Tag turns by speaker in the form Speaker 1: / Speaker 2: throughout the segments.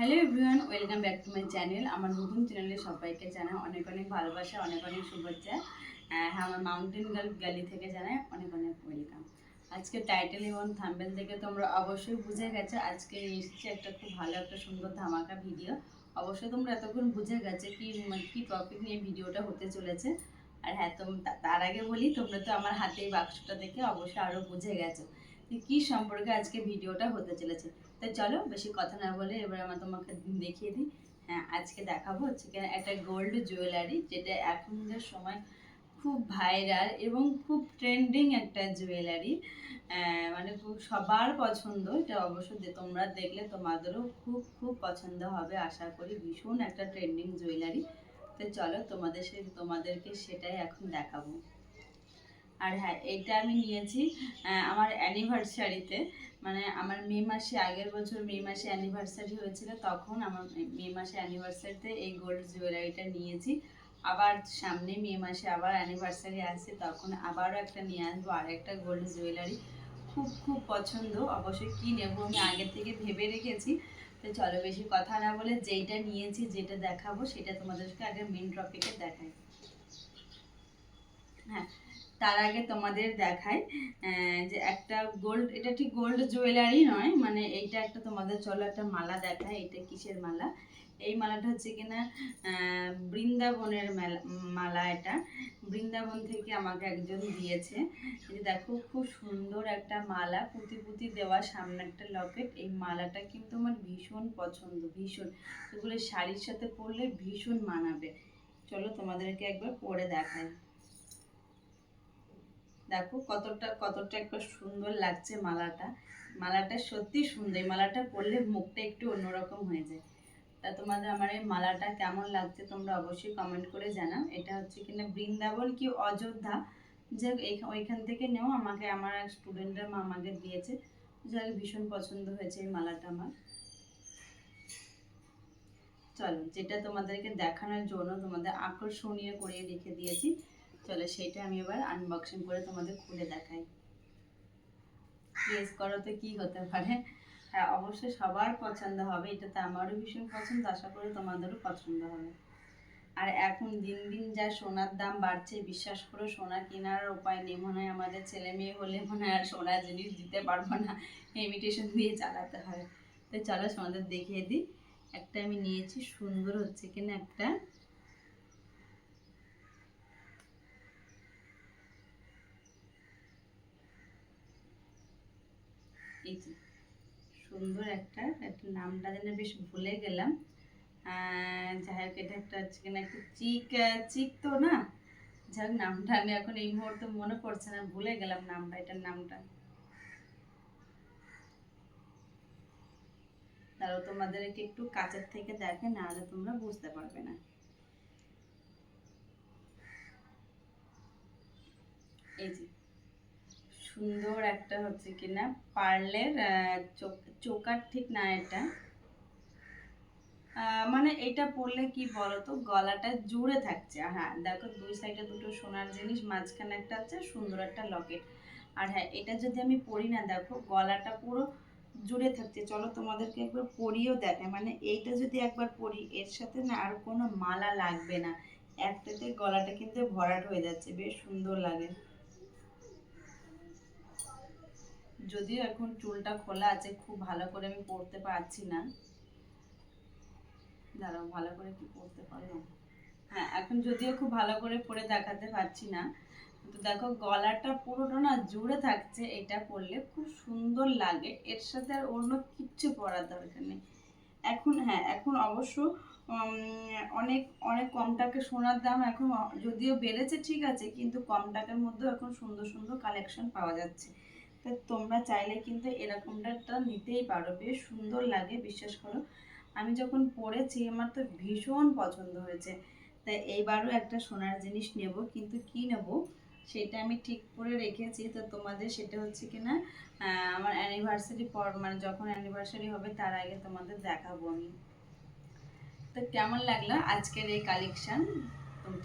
Speaker 1: Hello everyone, welcome back to my channel. আমার নতুন চ্যানেলে সবাইকে জানাই অনেক অনেক ভালোবাসা, অনেক অনেক শুভেচ্ছা। হ্যাঁ আমার মাউন্টেন গার্ল গ্যালি থেকে জানাই অনেক অনেক ওয়েলকাম। আজকে টাইটেল এবং থাম্বেল থেকে তোমরা অবশ্যই বুঝে গেছো। আজকে এসেছে একটা খুব ভালো একটা সুন্দর ধামাকা ভিডিও অবশ্যই তোমরা এতক্ষণ বুঝে গেছো কি মানে কি টপিক নিয়ে ভিডিওটা হতে চলেছে। আর হ্যাঁ তো, তার আগে বলি, তোমরা তো আমার হাতে এই বাক্সটা দেখে অবশ্যই আরও বুঝে গেছো কী সম্পর্কে আজকে ভিডিওটা হতে চলেছে। তো চলো বেশি কথা না বলে এবার আমার তোমাকে দেখিয়ে দিই। হ্যাঁ আজকে দেখাবো হচ্ছে কি একটা গোল্ড জুয়েলারি যেটা এখনকার সময় খুব ভাইরাল এবং খুব ট্রেন্ডিং একটা জুয়েলারি মানে খুব সবার পছন্দ। এটা অবশ্যই যে তোমরা দেখলে তোমাদেরও খুব খুব পছন্দ হবে আশা করি। ভীষণ একটা ট্রেন্ডিং জুয়েলারি তো চলো তোমাদের সে, তোমাদেরকে সেটাই এখন দেখাবো। আর হ্যাঁ এটা আমি নিয়েছি আমার অ্যানিভার্সারিতে মানে আমার মে মাসে, আগের বছর মে মাসে অ্যানিভার্সারি হয়েছিল, তখন আমার মে মাসে অ্যানিভার্সারিতে এই গোল্ড জুয়েলারিটা নিয়েছি। আবার সামনে মে মাসে আবার অ্যানিভার্সারি আসছে, তখন আবারও একটা নিয়ে আসব, আর একটা গোল্ড জুয়েলারি খুব খুব পছন্দ, অবশ্যই কী নেব আমি আগে থেকে ভেবে রেখেছি। তো চলো, বেশি কথা না বলে যেইটা নিয়েছি, যেটা দেখাবো, সেটা তোমাদেরকে আগে মেন টপিকে দেখাই। হ্যাঁ তার আগে তোমাদের দেখাই যে একটা গোল্ড এটা ঠিক গোল্ড জুয়েলারি নয় মানে এইটা একটা তোমাদের চলো একটা মালা দেখায় এটা কিসের মালা? এই মালাটা হচ্ছে কিনা বৃন্দাবনের মেলা এটা। বৃন্দাবন থেকে আমাকে একজন দিয়েছে। যে দেখো, খুব সুন্দর একটা মালা, পুঁতি পুঁতি দেওয়া সামনে একটা লকেট। এই মালাটা কিন্তু আমার ভীষণ পছন্দ, ভীষণ। এগুলো শাড়ির সাথে পরলে ভীষণ মানাবে। চলো তোমাদেরকে একবার পরে দেখাই। দেখো কতটা কতটা একটা সুন্দর লাগছে মালাটা। মালাটা সত্যি সুন্দর মালাটা পরলে মুখটা একটু অন্যরকম হয়ে যায়। তা তোমাদের আমার এই মালাটা কেমন লাগছে তোমরা অবশ্যই কমেন্ট করে জানাও। এটা হচ্ছে কিনা বৃন্দাবন কি অযোধ্যা? যে ওইখান থেকে নেও, আমাকে, আমার এক স্টুডেন্টের আমাকে দিয়েছে। যাকে ভীষণ পছন্দ হয়েছে এই মালাটা আমার। চলো, যেটা তোমাদেরকে দেখানোর জন্য তোমাদের আকর্ষণীয় করে রেখে দিয়েছি। চলো সেটা আমি এবার আনবক্সিং করে তোমাদের খুলে দেখাই। গেস করো তো কি হতে পারে। হ্যাঁ অবশ্যই সবার পছন্দ হবে এটা তো আমারও ভীষণ পছন্দ, আশা করি তোমাদেরও পছন্দ হবে। আর এখন দিন দিন যা সোনার দাম বাড়ছে, বিশ্বাস করো, সোনা কেনার উপায় নেই, মনে হয় আমাদের ছেলে মেয়ে হলে মনে হয় আর সোনা জিনিস দিতে পারব না ইমিটেশন দিয়ে চালাতে হয়। তো চলো তোমাদের দেখিয়ে দিই। একটা আমি নিয়েছি, সুন্দর হচ্ছে কিনা একটা এই যে, সুন্দর একটা একটা নামটা যেন বেশ ভুলে গেলাম। যাই হোক, এটা একটা হচ্ছে কিনা একটু চিক চিক তো না? যাই নামটা আমি এখন এই মুহূর্তে মনে পড়ছে না, ভুলে গেলাম নামটা, এটার নামটা। তারও তোমাদেরকে একটু কাছের থেকে দেখে, নাহলে তোমরা বুঝতে পারবে না। এই যে সুন্দর একটা হচ্ছে কিনা পার্লের চোকার ঠিক না এটা। মানে এটা পরলে কি বলতো, গলাটা জুড়ে থাকছে। হ্যাঁ দেখো দুই সাইডে দুটো সোনার জিনিস, মাঝখানে একটা আছে, সুন্দর একটা লকেট। আর হ্যাঁ এটা যদি আমি পরি না, দেখো গলাটা পুরো জুড়ে থাকছে। চলো তোমাদেরকে একবার পরিয়েও দেখায় মানে এইটা যদি একবার পরি, এর সাথে না আর কোনো মালা লাগবে না। একটাতে গলাটা কিন্তু ভরাট হয়ে যাচ্ছে, বেশ সুন্দর লাগে। যদিও এখন চুলটা খোলা আছে, খুব ভালো করে আমি পরতে পারছি না। দাঁড়াও, ভালো করে কি পরতে পারব হ্যাঁ এখন যদিও খুব ভালো করে পরে দেখাতে পারছি না। কিন্তু দেখো, গলাটা পুরোটা না জুড়ে থাকছে, এটা পরলে খুব সুন্দর লাগে। এর সাথে আর অন্য কিচ্ছু পরার দরকার নেই। এখন হ্যাঁ এখন অবশ্য অনেক অনেক কম টাকা সোনার দাম এখন যদিও বেড়েছে, ঠিক আছে, কিন্তু কম টাকার মধ্যেও এখন সুন্দর সুন্দর কালেকশন পাওয়া যাচ্ছে। তা তোমরা চাইলে কিন্তু এরকমটা নিতেই পারো। বেশ সুন্দর লাগে বিশ্বাস করো। আমি যখন পরেছি আমার তো ভীষণ পছন্দ হয়েছে। তাই এইবারও একটা সোনার জিনিস নেব কিন্তু কি নেব সেটা আমি ঠিক করে রেখেছি। তো তোমাদের সেটা হচ্ছে কিনা আহ, আমার অ্যানিভার্সারি পর মানে যখন অ্যানিভার্সারি হবে তার আগে তোমাদের দেখাবো আমি। তো কেমন লাগল আজকের এই কালেকশন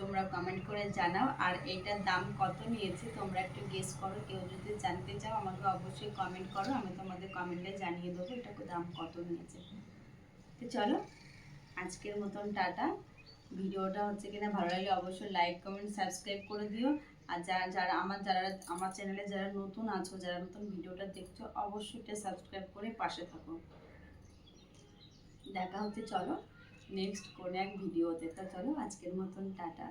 Speaker 1: তোমরা কমেন্ট করে জানাও। আর এইটার দাম কত নিয়েছে তোমরা একটু গেস করো। কেউ যদি জানতে চাও, আমাকে অবশ্যই কমেন্ট করো। আমি তোমাদের কমেন্টে জানিয়ে দেবো এটা দাম কত নিয়েছে। তো চলো, আজকের মতন টাটা। ভিডিওটা হচ্ছে কিনা ভালো লাগলে অবশ্যই লাইক কমেন্ট সাবস্ক্রাইব করে দিও। আর যারা যারা আমার যারা আমার চ্যানেলে যারা নতুন আছো, যারা নতুন ভিডিওটা দেখছ, অবশ্যই এটা সাবস্ক্রাইব করে পাশে থাকো। দেখা হচ্ছে, চলো। নেক্সট কোনো এক ভিডিওতে তো চলো আজকের মতন টাটা।